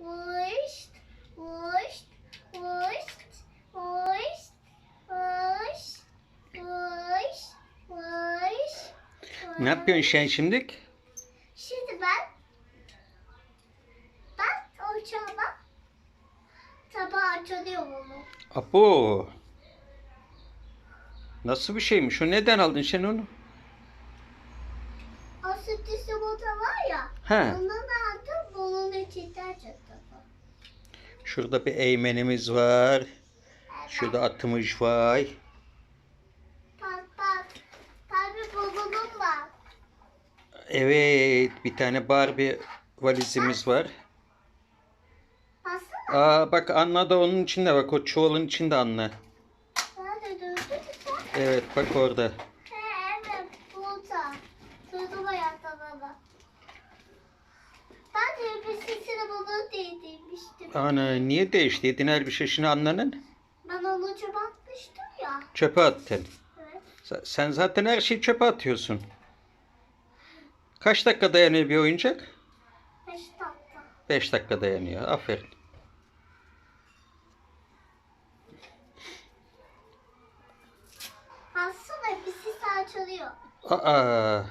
Vışt, vışt, vışt, vışt, vışt, vışt, vışt. Ne yapıyorsun sen şimdi? Şimdi ben ben uçağıma tabağı açılıyorum onu. Apo. Nasıl bir şeymiş o? Neden aldın sen onu? O sütlü yumurta var ya. He. Ondan Şurada bir eğmenimiz var. Şurada atımız var. Bak bak. Tabii balonum var. Evet, bir tane Barbie valizimiz var. Baksana. Aa bak Anna da onun içinde bak o çuvalın içinde Anna. Nerede durdun sen? Evet bak orada. He evet burada. Durdum ayakta baba. Ben de bir sesini bunu değdirmiştim. Ana niye değiştirdin şeyini Anna'nın? Ben onu çöpe atmıştım ya. Çöpe attın. Evet. Sen- zaten her şeyi çöpe atıyorsun. Kaç dakika dayanıyor bir oyuncak? Beş dakika. 5 dakika dayanıyor. Aferin. Baksana bir ses açılıyor. Aa,